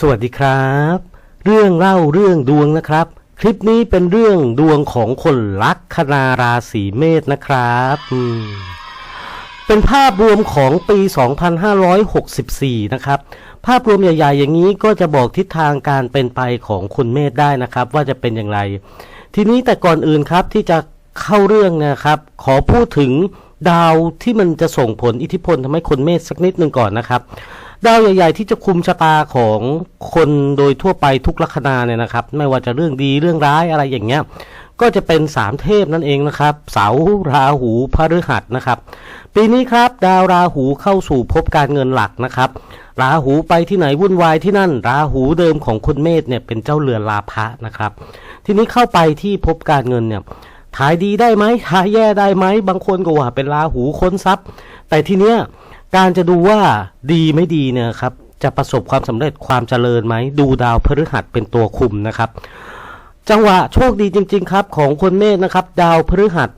สวัสดีครับ เรื่องเล่าเรื่องดวงนะครับ คลิปนี้เป็นเรื่องดวงของคนลัคนาราศีเมษนะครับเป็นภาพรวมของปี 2564 นะครับ ภาพรวมใหญ่ ๆ อย่างนี้ก็จะบอกทิศทางการเป็นไปของคนเมษได้นะครับ ว่าจะเป็นอย่างไร ทีนี้แต่ก่อนอื่นครับที่จะเข้าเรื่องนะครับ ขอพูดถึง ดาวที่มันจะส่งผลอิทธิพลทำให้คนเมษสักนิดหนึ่งก่อนนะครับ ดาวใหญ่ ๆ ที่จะคุมชะตาของคนโดยทั่วไปทุกลัคนาเนี่ยนะครับ ไม่ว่าจะเรื่องดีเรื่องร้ายอะไรอย่างเงี้ยก็จะเป็นสามเทพนั่นเองนะครับ เสาราหูพฤหัสนะครับ ปีนี้ครับ ดาวราหูเข้าสู่ภพการเงินหลักนะครับ ราหูไปที่ไหนวุ่นวายที่นั่น ราหูเดิมของคุณเมษเนี่ยเป็นเจ้าเรือนลาภะนะครับ ทีนี้เข้าไปที่ภพการเงินเนี่ย ทายดีได้ไหมทายแย่ได้ไหม บางคนก็ว่าเป็นราหูค้นทรัพย์ แต่ทีเนี้ยการจะดูว่าดีไม่ดีเนี่ยครับ จะประสบความสำเร็จความเจริญไหม ดูดาวพฤหัสเป็นตัวคุมนะครับ จังหวะโชคดีจริง ๆ ครับของคนเมษนะครับ ดาวพฤหัส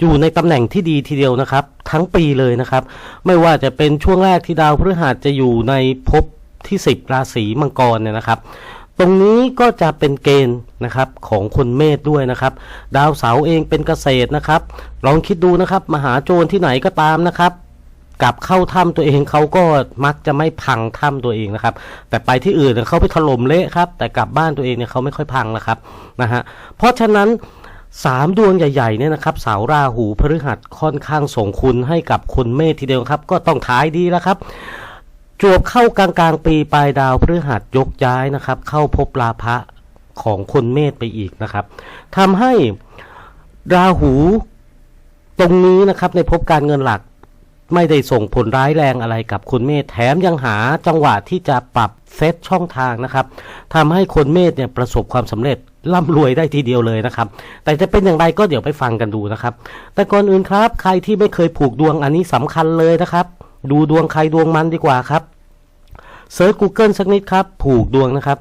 อยู่ในตำแหน่งที่ดีทีเดียวนะครับ ทั้งปีเลยนะครับ ไม่ว่าจะเป็นช่วงแรกที่ดาวพฤหัสจะอยู่ในภพที่ 10 ราศีมังกรเนี่ยนะครับ ตรงนี้ก็จะเป็นเกณฑ์นะครับของคนเมษด้วยนะครับ ดาวเสาเองเป็นเกษตรนะครับ ลองคิดดูนะครับมหาโจรที่ไหนก็ตามนะครับกลับเข้าถ้ำตัวเองเขาก็มักจะไม่พังถ้ำตัวเองนะครับ แต่ไปที่อื่นเนี่ยเขาไปถล่มเละครับ แต่กลับบ้านตัวเองเนี่ยเขาไม่ค่อยพังนะครับนะฮะเพราะฉะนั้นสามดวงใหญ่ๆเนี่ยนะครับเสาราหูพฤหัสค่อนข้างส่งคุณให้กับคนเมษทีเดียวครับ ก็ต้องท้ายดีแล้วครับ จวบเข้ากลางกลางปีปลายดาวพฤหัสยกย้ายนะครับ เข้าพบลาภะของคนเมษไปอีกนะครับทำให้ราหูตรงนี้นะครับในภพการเงินหลักไม่ได้ส่งผลร้ายแรงอะไรกับคนเมษแถมยังหาจังหวะที่จะปรับเซตช่องทางนะครับทำให้คนเมษเนี่ยประสบความสำเร็จร่ำรวยได้ทีเดียวเลยนะครับ แต่จะเป็นอย่างไรก็เดี๋ยวไปฟังกันดูนะครับ แต่ก่อนอื่นครับ ใครที่ไม่เคยผูกดวงอันนี้สำคัญเลยนะครับ ดูดวงใครดวงมันดีกว่าครับเซิร์ช Google สักนิดครับ ผูกดวงนะครับ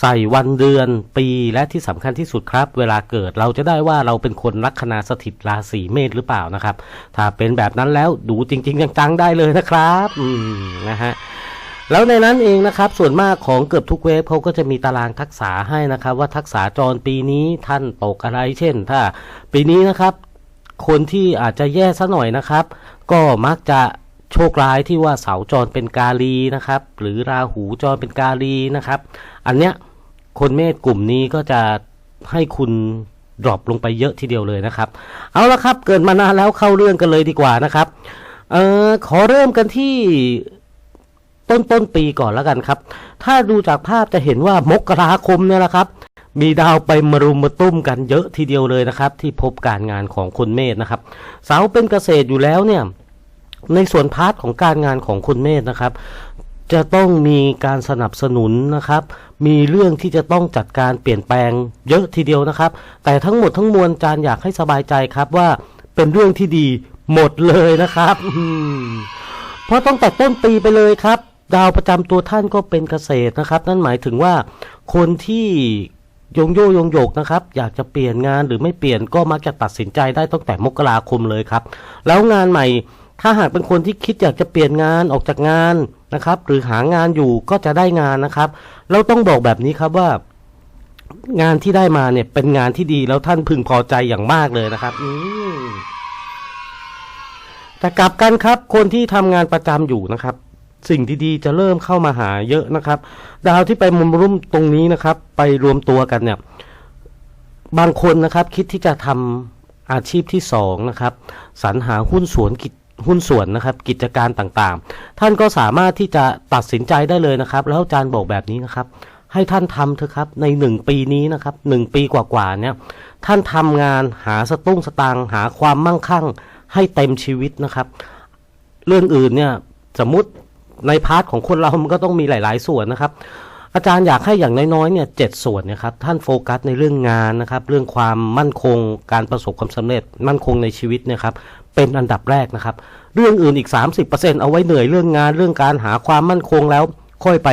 ใส่วันเดือนปีและที่สำคัญที่สุดครับ เวลาเกิดเราจะได้ว่าเราเป็นคนลัคนาสถิตราศีเมษหรือเปล่านะครับ ถ้าเป็นแบบนั้นแล้วดูจริง ๆ จังๆ ได้เลยนะครับอืมนะฮะแล้วในนั้นเองนะครับ ส่วนมากของเกือบทุกเว็บเขาก็จะมีตารางทักษะให้นะครับ ว่าทักษะจรปีนี้ท่านตกอะไรเช่น ถ้าปีนี้นะครับ คนที่อาจจะแย่ซะหน่อยนะครับ ก็มักจะ โชคร้ายที่ว่าเสาจรเป็นกาลีนะครับ หรือราหูจรเป็นกาลีนะครับ อันเนี้ยคนเมษกลุ่มนี้ก็จะให้คุณดรอปลงไปเยอะทีเดียวเลยนะครับ เอาละครับ เกิดมานานแล้วเข้าเรื่องกันเลยดีกว่านะครับเอ่อขอเริ่มกันที่ต้นต้นปีก่อนแล้วกันครับ ถ้าดูจากภาพจะเห็นว่ามกราคมเนี่ยแหละครับ มีดาวไปมารุมมาตุ้มกันเยอะทีเดียวเลยนะครับ ที่พบการงานของคนเมษนะครับ เสาเป็นเกษตรอยู่แล้วเนี่ย ในส่วนพาร์ทของการงานของคุณเมธนะครับ จะต้องมีการสนับสนุนนะครับ มีเรื่องที่จะต้องจัดการเปลี่ยนแปลงเยอะทีเดียวนะครับ แต่ทั้งหมดทั้งมวลจานอยากให้สบายใจครับว่าเป็นเรื่องที่ดีหมดเลยนะครับเพราะต้องแต่ต้นปีไปเลยครับ ดาวประจำตัวท่านก็เป็นเกษตรนะครับ นั่นหมายถึงว่าคนที่ยงโยยงโยกนะครับ อยากจะเปลี่ยนงานหรือไม่เปลี่ยนก็มักจะตัดสินใจได้ตั้งแต่มกราคมเลยครับ แล้วงานใหม่ ถ้าหากเป็นคนที่คิดอยากจะเปลี่ยนงานออกจากงานนะครับ หรือหางานอยู่ก็จะได้งานนะครับ เราต้องบอกแบบนี้ครับว่า งานที่ได้มาเนี่ยเป็นงานที่ดีแล้วท่านพึงพอใจอย่างมากเลยนะครับอืแต่กลับกันครับ คนที่ทำงานประจำอยู่นะครับ สิ่งดีๆจะเริ่มเข้ามาหาเยอะนะครับ ดาวที่ไปมุมรุ่มตรงนี้นะครับ ไปรวมตัวกันเนี่ย บางคนนะครับ คิดที่จะทำอาชีพที่สองนะครับสรรหาหุ้นส่วนกิจ หุ้นส่วนนะครับกิจการต่างๆ ท่านก็สามารถที่จะตัดสินใจได้เลยนะครับ แล้วอาจารย์บอกแบบนี้นะครับ ให้ท่านทำเถอะครับในหนึ่งปีนี้นะครับหนึ่งปีกว่าๆเนี่ยท่านทำงานหาสตุ้งสตางหาความมั่งคั่งให้เต็มชีวิตนะครับ เรื่องอื่นเนี่ยสมมติในพาร์ทของคนเรามันก็ต้องมีหลาย ๆ ส่วนนะครับ อาจารย์อยากให้อย่างน้อยๆเนี่ยเจ็ดส่วนเนะครับท่านโฟกัสในเรื่องงานนะครับ เรื่องความมั่นคง การประสบความสำเร็จมั่นคงในชีวิตเนะครับ เป็นอันดับแรกนะครับ เรื่องอื่นอีก 30%เอาไว้เหนื่อยเรื่องงานเรื่องการหาความมั่นคงแล้วค่อยไป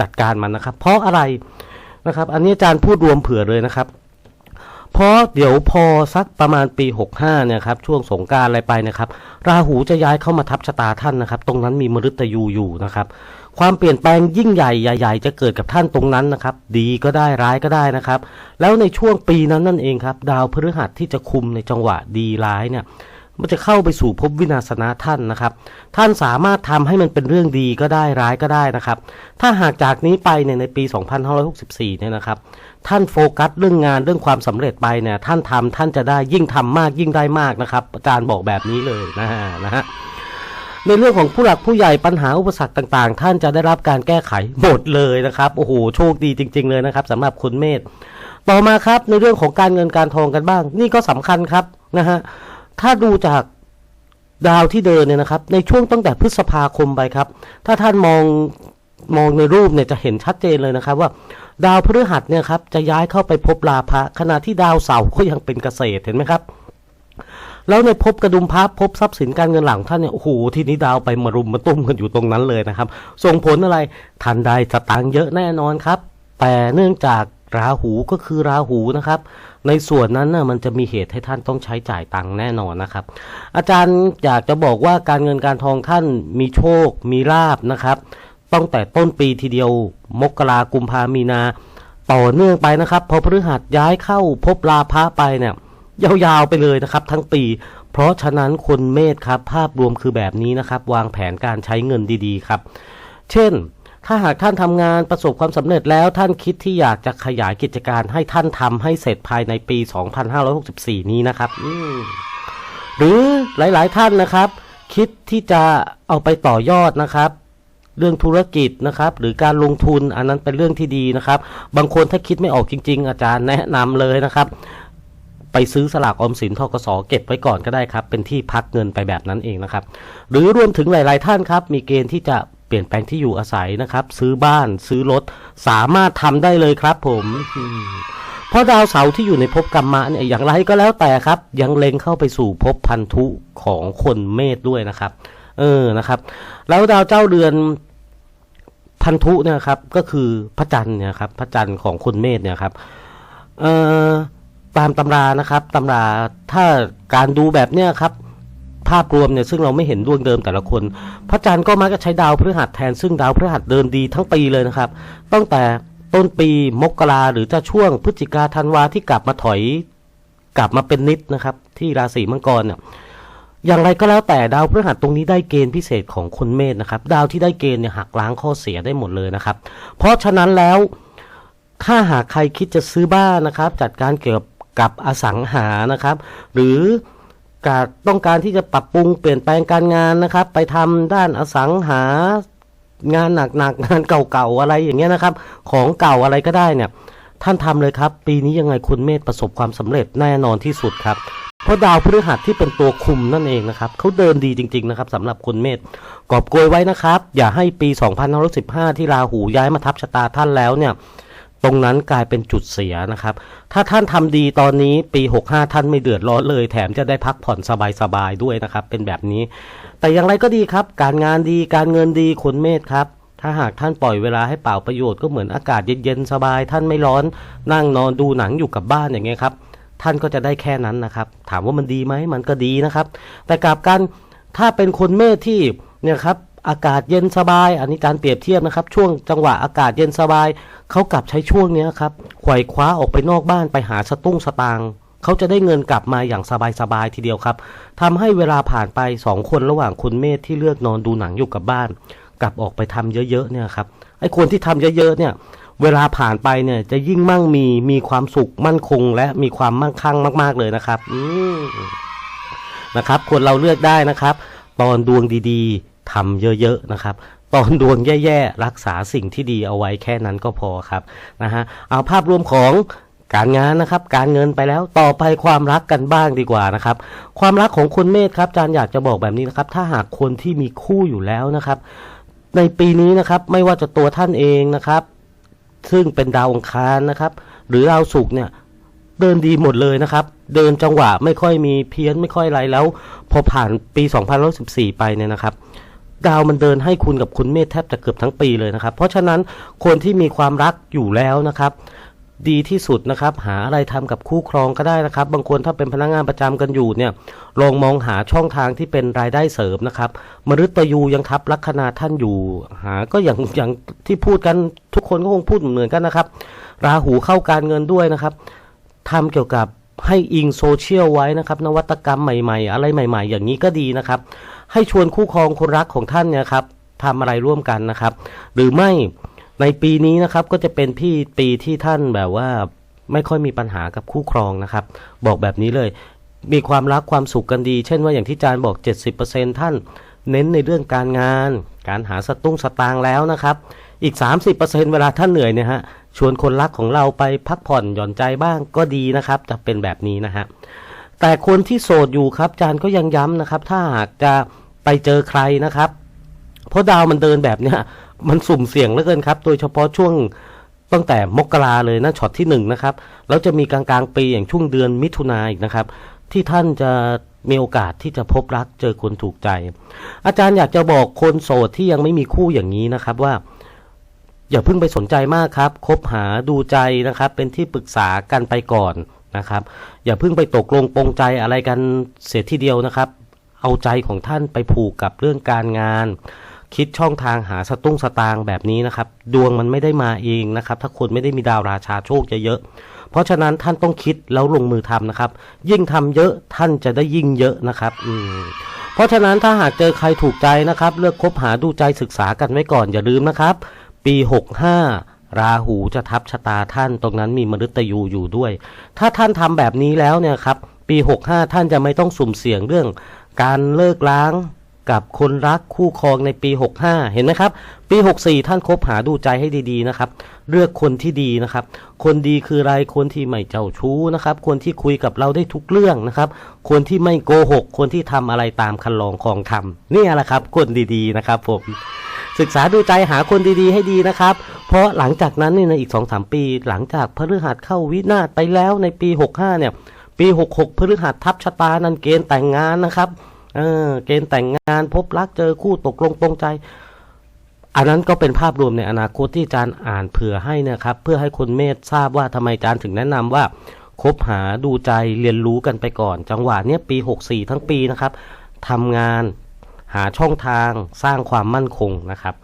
จัดการมันนะครับ เพราะอะไรนะครับ อันนี้อาจารย์พูดรวมเผื่อเลยนะครับ เพราะเดี๋ยวพอสักประมาณปี 65เนี่ยครับช่วงสงการอะไรไปนะครับ ราหูจะย้ายเข้ามาทับชะตาท่านนะครับ ตรงนั้นมีมฤตยูอยู่นะครับความเปลี่ยนแปลงยิ่งใหญ่ใหญ่ ๆ จะเกิดกับท่านตรงนั้นนะครับ ดีก็ได้ร้ายก็ได้นะครับ แล้วในช่วงปีนั้นนั่นเองครับ ดาวพฤหัสที่จะคุมในจังหวะดีร้ายเนี่ย มันจะเข้าไปสู่ภพวินาศนะท่านนะครับ ท่านสามารถทำให้มันเป็นเรื่องดีก็ได้ร้ายก็ได้นะครับ ถ้าหากจากนี้ไปเนี่ยในปี 2564 เนี่ยนะครับ ท่านโฟกัสเรื่องงานเรื่องความสำเร็จไปเนี่ยท่านทำท่านจะได้ยิ่งทำมากยิ่งได้มากนะครับ อาจารย์บอกแบบนี้เลยนะฮะนะฮะในเรื่องของผู้หลักผู้ใหญ่ปัญหาอุปสรรคต่างๆ ท่านจะได้รับการแก้ไขหมดเลยนะครับโอ้โหโชคดีจริง ๆ เลยนะครับสำหรับคุณเมธต่อมาครับในเรื่องของการเงินการทองกันบ้าง นี่ก็สำคัญครับนะฮะ ถ้าดูจากดาวที่เดินเนี่ยนะครับ ในช่วงตั้งแต่พฤษภาคมไปครับ ถ้าท่านมองมองในรูปเนี่ยจะเห็นชัดเจนเลยนะครับว่าดาวพฤหัสเนี่ยครับจะย้ายเข้าไปพบลาภะขณะที่ดาวเสาร์ก็ยังเป็นเกษตรเห็นไหมครับ แล้วในภพกระดุมพับภพทรัพย์สินการเงินหลังท่านเนี่ยโอ้โหทีนี้ดาวไปมารุมมาตุ้มกันอยู่ตรงนั้นเลยนะครับ ส่งผลอะไรทันใดสตางค์เยอะแน่นอนครับ แต่เนื่องจาก ราหูก็คือราหูนะครับ ในส่วนนั้นน่ะมันจะมีเหตุให้ท่านต้องใช้จ่ายตังค์แน่นอนนะครับ อาจารย์อยากจะบอกว่าการเงินการทองท่านมีโชค มีลาบนะครับตั้งแต่ต้นปีทีเดียว มกรากุมภามีนา ต่อเนื่องไปนะครับ พอพฤหัสย้ายเข้าพบลาภะไปเนี่ยยาวๆไปเลยนะครับ ทั้งปี เพราะฉะนั้นคนเมษครับ ภาพรวมคือแบบนี้นะครับ วางแผนการใช้เงินดีๆครับ เช่น ถ้าหากท่านทำงานประสบความสำเร็จแล้วท่านคิดที่อยากจะขยายกิจการให้ท่านทำให้เสร็จภายในปี 2564 นี้นะครับหรือหลายๆ ท่านนะครับ คิดที่จะเอาไปต่อยอดนะครับ เรื่องธุรกิจนะครับ หรือการลงทุนอันนั้นเป็นเรื่องที่ดีนะครับ บางคนถ้าคิดไม่ออกจริง ๆ อาจารย์แนะนำเลยนะครับ ไปซื้อสลากออมสินทกสเก็บไว้ก่อนก็ได้ครับ เป็นที่พักเงินไปแบบนั้นเองนะครับ หรือรวมถึงหลาย ๆ ท่านครับ มีเกณฑ์ที่จะ เปลี่ยนแปลงที่อยู่อาศัยนะครับ ซื้อบ้านซื้อรถสามารถทำได้เลยครับ ผมเพราะดาวเสาร์ที่อยู่ในภพกรรมะเนี่ยอย่างไรก็แล้วแต่ครับ ยังเล็งเข้าไปสู่ภพพันธุของคนเมษด้วยนะครับ เออนะครับ แล้วดาวเจ้าเดือนพันธุเนี่ยครับ ก็คือพระจันทร์เนี่ยครับ พระจันทร์ของคนเมษเนี่ยครับ เอ่อตามตำรานะครับตำราถ้าการดูแบบเนี้ยครับ ภาพรวมเนี่ยซึ่งเราไม่เห็นดวงเดิมแต่ละคน พระจันทร์ก็มักจะใช้ดาวพฤหัสแทนซึ่งดาวพฤหัสเดินดีทั้งปีเลยนะครับ ตั้งแต่ต้นปีมกราหรือจะช่วงพฤศจิกาธันวาที่กลับมาถอยกลับมาเป็นนิดนะครับ ที่ราศีมังกรเนี่ยอย่างไรก็แล้วแต่ดาวพฤหัสตรงนี้ได้เกณฑ์พิเศษของคนเมษนะครับ ดาวที่ได้เกณฑ์เนี่ยหักล้างข้อเสียได้หมดเลยนะครับ เพราะฉะนั้นแล้วถ้าหากใครคิดจะซื้อบ้านนะครับ จัดการเกี่ยวกับอสังหานะครับ หรือ การต้องการที่จะปรับปรุงเปลี่ยนแปลงการงานนะครับ ไปทำด้านอสังหางานหนักๆงานเก่าๆอะไรอย่างเงี้ยนะครับ ของเก่าอะไรก็ได้เนี่ย ท่านทำเลยครับ ปีนี้ยังไงคุณเมธประสบความสำเร็จแน่นอนที่สุดครับเพราะดาวพฤหัสที่เป็นตัวคุมนั่นเองนะครับเขาเดินดีจริง ๆ นะครับสำหรับคุณเมธกอบโกยไว้นะครับ อย่าให้ปี 2515 ที่ราหูย้ายมาทับชะตาท่านแล้วเนี่ย ตรงนั้นกลายเป็นจุดเสียนะครับ ถ้าท่านทำดีตอนนี้ปี 65 ท่านไม่เดือดร้อนเลย แถมจะได้พักผ่อนสบายๆด้วยนะครับ เป็นแบบนี้ แต่อย่างไรก็ดีครับ การงานดีการเงินดีคุณเมธครับ ถ้าหากท่านปล่อยเวลาให้เปล่าประโยชน์ก็เหมือนอากาศเย็นๆสบาย ท่านไม่ร้อน นั่งนอนดูหนังอยู่กับบ้านอย่างเงี้ยครับ ท่านก็จะได้แค่นั้นนะครับ ถามว่ามันดีไหมมันก็ดีนะครับ แต่กลับกันถ้าเป็นคนเมษที่เนี่ยครับ อากาศเย็นสบาย อันนี้การเปรียบเทียบนะครับ ช่วงจังหวะอากาศเย็นสบาย เขากลับใช้ช่วงนี้ครับขว่คว้าออกไปนอกบ้านไปหาสตุ้งสตางค์เขาจะได้เงินกลับมาอย่างสบายๆทีเดียวครับทำให้เวลาผ่านไปสองคนระหว่างคุณเมธที่เลือกนอนดูหนังอยู่กับบ้าน กลับออกไปทำเยอะๆเนี่ยครับไอ้คนที่ทำเยอะๆเนี่ยเวลาผ่านไปเนี่ยจะยิ่งมั่งมีมีความสุขมั่นคง และมีความมั่งคั่งมาก ๆเลยนะครับ อืนะครับคนเราเลือกได้นะครับ ตอนดวงดีๆ ทำเยอะๆนะครับ ตอนดวงแย่ๆ รักษาสิ่งที่ดีเอาไว้แค่นั้นก็พอครับนะฮะเอาภาพรวมของการงานนะครับ การเงินไปแล้วต่อไปความรักกันบ้างดีกว่านะครับ ความรักของคนเมษครับอาจารย์อยากจะบอกแบบนี้นะครับ ถ้าหากคนที่มีคู่อยู่แล้วนะครับ ในปีนี้นะครับไม่ว่าจะตัวท่านเองนะครับ ซึ่งเป็นดาวองคารนะครับ หรือดาวศุกร์เนี่ยเดินดีหมดเลยนะครับ เดินจังหวะไม่ค่อยมีเพี้ยนไม่ค่อยไรแล้ว พอผ่านปี 2014 ไปเนี่ยนะครับ ดาวมันเดินให้คุณกับคุณเมธแทบจะเกือบทั้งปีเลยนะครับ เพราะฉะนั้นคนที่มีความรักอยู่แล้วนะครับ ดีที่สุดนะครับ หาอะไรทำกับคู่ครองก็ได้นะครับ บางคนถ้าเป็นพนักงานประจำกันอยู่เนี่ยลองมองหาช่องทางที่เป็นรายได้เสริมนะครับมฤตยูยังทับลัคนาท่านอยู่หาก็อย่างอย่างที่พูดกันทุกคนก็คงพูดเหมือนกันนะครับ ราหูเข้าการเงินด้วยนะครับทำเกี่ยวกับให้อิงโซเชียลไว้นะครับ นวัตกรรมใหม่ ๆ อะไรใหม่ ๆ อย่างนี้ก็ดีนะครับ ให้ชวนคู่ครองคนรักของท่านเนี่ยครับทำอะไรร่วมกันนะครับ หรือไม่ในปีนี้นะครับก็จะเป็นพี่ปีที่ท่านแบบว่าไม่ค่อยมีปัญหากับคู่ครองนะครับ บอกแบบนี้เลย มีความรักความสุขกันดี เช่นว่าอย่างที่อาจารย์บอก 70%ท่านเน้นในเรื่องการงาน การหาสตุ้งสตางค์แล้วนะครับ อีก 30%เวลาท่านเหนื่อยเนี่ยฮะชวนคนรักของเราไปพักผ่อนหย่อนใจบ้างก็ดีนะครับ จะเป็นแบบนี้นะฮะ แต่คนที่โสดอยู่ครับอาจารย์ก็ยังย้ำนะครับ ถ้าหากจะไปเจอใครนะครับ เพราะดาวมันเดินแบบเนี้ยมันสุ่มเสี่ยงเหลือเกินครับ โดยเฉพาะช่วงตั้งแต่มกราเลยนะช็อตที่หนึ่งนะครับ แล้วจะมีกลางกลางๆปีอย่างช่วงเดือนมิถุนาอีกนะครับ ที่ท่านจะมีโอกาสที่จะพบรักเจอคนถูกใจ อาจารย์อยากจะบอกคนโสดที่ยังไม่มีคู่อย่างนี้นะครับว่า อย่าเพิ่งไปสนใจมากครับ คบหาดูใจนะครับ เป็นที่ปรึกษากันไปก่อน นะครับ อย่าเพิ่งไปตกลงปรงใจอะไรกันเสียทีเดียวนะครับ เอาใจของท่านไปผูกกับเรื่องการงาน คิดช่องทางหาสตุ้งสตางแบบนี้นะครับ ดวงมันไม่ได้มาเองนะครับ ถ้าคนไม่ได้มีดาวราชาโชคเยอะๆเพราะฉะนั้นท่านต้องคิดแล้วลงมือทำนะครับ ยิ่งทำเยอะท่านจะได้ยิ่งเยอะนะครับ อืมเพราะฉะนั้นถ้าหากเจอใครถูกใจนะครับ เลือกคบหาดูใจศึกษากันไว้ก่อนอย่าลืมนะครับ ปี 65 ราหูจะทับชะตาท่านตรงนั้นมีมฤตยูอยู่ด้วย ถ้าท่านทำแบบนี้แล้วเนี่ยครับ ปี 65 ท่านจะไม่ต้องสุ่มเสี่ยงเรื่อง การเลิกล้าง กับคนรักคู่ครองในปี 65 เห็นไหมครับ ปี 64 ท่านคบหาดูใจให้ดีๆนะครับ เลือกคนที่ดีนะครับ คนดีคืออะไรคนที่ไม่เจ้าชู้นะครับ คนที่คุยกับเราได้ทุกเรื่องนะครับ คนที่ไม่โกหก คนที่ทำอะไรตามคันลองคองธรรมนี่แหละครับ คนดีๆนะครับผมศึกษาดูใจหาคนดีๆ ให้ดีนะครับ เพราะหลังจากนั้นนี่ในอีก2อสปี หลังจากพฤหัสเข้าวินาศไปแล้วในปี 65 เนี่ย ปี 66พฤหัสทับชะตานันเกณฑ์แต่งงานนะครับ เออ เกณฑ์แต่งงานพบรักเจอคู่ตกลงปรงใจ อันนั้นก็เป็นภาพรวมในอนาคตที่อาจารย์อ่านเผื่อให้นะครับ เพื่อให้คนเมธทราบว่าทำไมอาจารย์ถึงแนะนำว่าคบหาดูใจเรียนรู้กันไปก่อน จังหวะเนี้ยปี 64 ทั้งปีนะครับทำงานหาช่องทางสร้างความมั่นคงนะครับ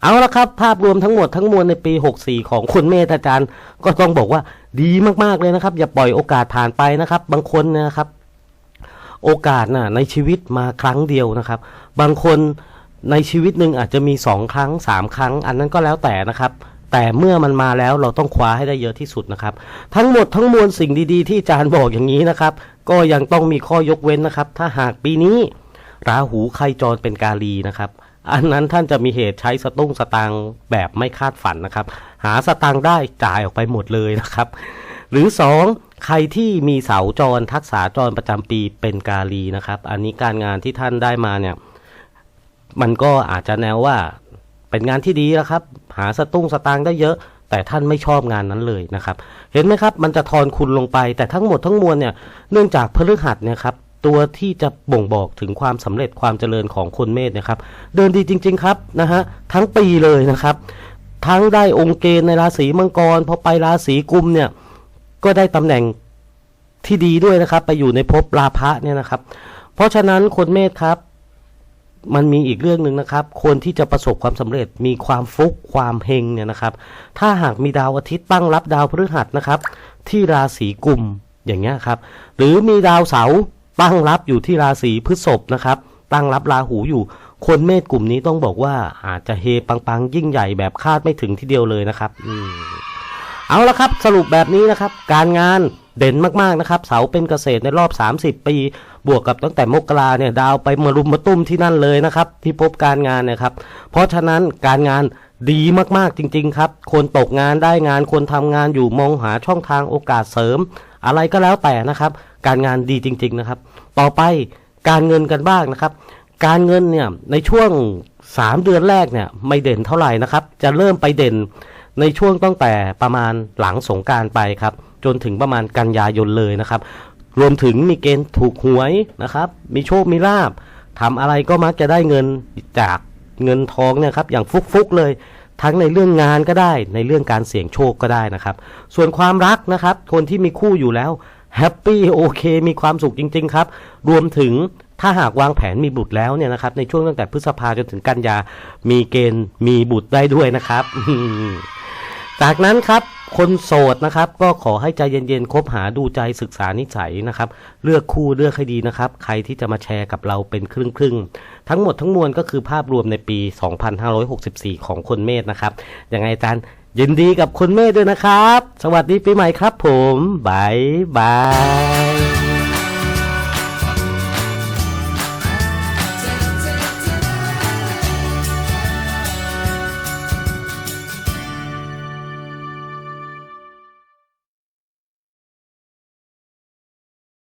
เอาละครับ ภาพรวมทั้งหมดทั้งมวลในปี 64 ของคนเมธอาจารย์ ก็ต้องบอกว่าดีมากๆเลยนะครับ อย่าปล่อยโอกาสผ่านไปนะครับ บางคนนะครับ โอกาสน่ะในชีวิตมาครั้งเดียวนะครับ บางคนในชีวิตหนึ่งอาจจะมีสองครั้งสามครั้ง อันนั้นก็แล้วแต่นะครับ แต่เมื่อมันมาแล้วเราต้องคว้าให้ได้เยอะที่สุดนะครับ ทั้งหมดทั้งมวลสิ่งดีๆ ที่อาจารย์บอกอย่างนี้นะครับ ก็ยังต้องมีข้อยกเว้นนะครับ ถ้าหากปีนี้ราหูใครจรเป็นกาลีนะครับ อันนั้นท่านจะมีเหตุใช้สตุ้งสตางแบบไม่คาดฝันนะครับ หาสตางได้จ่ายออกไปหมดเลยนะครับ หรือสอง ใครที่มีเสาจรทักษาจรประจำปีเป็นกาลีนะครับ อันนี้การงานที่ท่านได้มาเนี่ย มันก็อาจจะแนวว่าเป็นงานที่ดีแล้วครับ หาสตุ้งสตางค์ได้เยอะ แต่ท่านไม่ชอบงานนั้นเลยนะครับ เห็นไหมครับ มันจะทอนคุณลงไป แต่ทั้งหมดทั้งมวลเนี่ย เนื่องจากพฤหัสเนี่ยครับตัวที่จะบ่งบอกถึงความสำเร็จความเจริญของคนเมษนะครับ เดินดีจริง ๆ ครับนะฮะทั้งปีเลยนะครับ ทั้งได้องค์เกณฑ์ในราศีมังกรพอไปราศีกุมเนี่ย ก็ได้ตำแหน่งที่ดีด้วยนะครับ ไปอยู่ในภพราพะเนี่ยนะครับ เพราะฉะนั้นคนเมษครับ มันมีอีกเรื่องหนึ่งนะครับ คนที่จะประสบความสำเร็จมีความฟุกความเฮงเนี่ยนะครับ ถ้าหากมีดาวอาทิตย์ตั้งรับดาวพฤหัสนะครับ ที่ราศีกุมอย่างเงี้ยครับ หรือมีดาวเสาร์ตั้งรับอยู่ที่ราศีพฤษภนะครับ ตั้งรับราหูอยู่ คนเมษกลุ่มนี้ต้องบอกว่าอาจจะเฮปังๆยิ่งใหญ่แบบคาดไม่ถึงทีเดียวเลยนะครับ อืม เอาละครับสรุปแบบนี้นะครับ การงานเด่นมากๆนะครับ เสาเป็นเกษตรในรอบ 30 ปี บวกกับตั้งแต่มกราเนี่ยดาวไปมารุมมาตุ้มที่นั่นเลยนะครับ ที่พบการงานนะครับ เพราะฉะนั้นการงานดีมากๆจริง ๆ ครับ คนตกงานได้งานคนทำงานอยู่มองหาช่องทางโอกาสเสริม อะไรก็แล้วแต่นะครับ การงานดีจริง ๆนะครับ ต่อไปการเงินกันบ้างนะครับ การเงินเนี่ยในช่วง 3 เดือนแรกเนี่ยไม่เด่นเท่าไหร่นะครับ จะเริ่มไปเด่น ในช่วงตั้งแต่ประมาณหลังสงการไปครับ จนถึงประมาณกันยายนเลยนะครับ รวมถึงมีเกณฑ์ถูกหวยนะครับ มีโชคมีลาบทำอะไรก็มักจะได้เงินจากเงินทองเนี่ยครับอย่างฟุกๆเลยทั้งในเรื่องงานก็ได้ในเรื่องการเสี่ยงโชคก็ได้นะครับ ส่วนความรักนะครับ คนที่มีคู่อยู่แล้วแฮปปี้โอเคมีความสุขจริง ๆ ครับ รวมถึงถ้าหากวางแผนมีบุตรแล้วเนี่ยนะครับ ในช่วงตั้งแต่พฤษภาจนถึงกันยา มีเกณฑ์มีบุตรได้ด้วยนะครับ จากนั้นครับคนโสดนะครับ ก็ขอให้ใจเย็นๆคบหาดูใจศึกษานิสัยนะครับ เลือกคู่เลือกให้ดีนะครับ ใครที่จะมาแชร์กับเราเป็นครึ่งๆทั้งหมดทั้งมวลก็คือภาพรวมในปี 2564 ของคนเมษนะครับยังไงอาจารย์ยินดีกับคนเมษด้วยนะครับ สวัสดีปีใหม่ครับผมบายบาย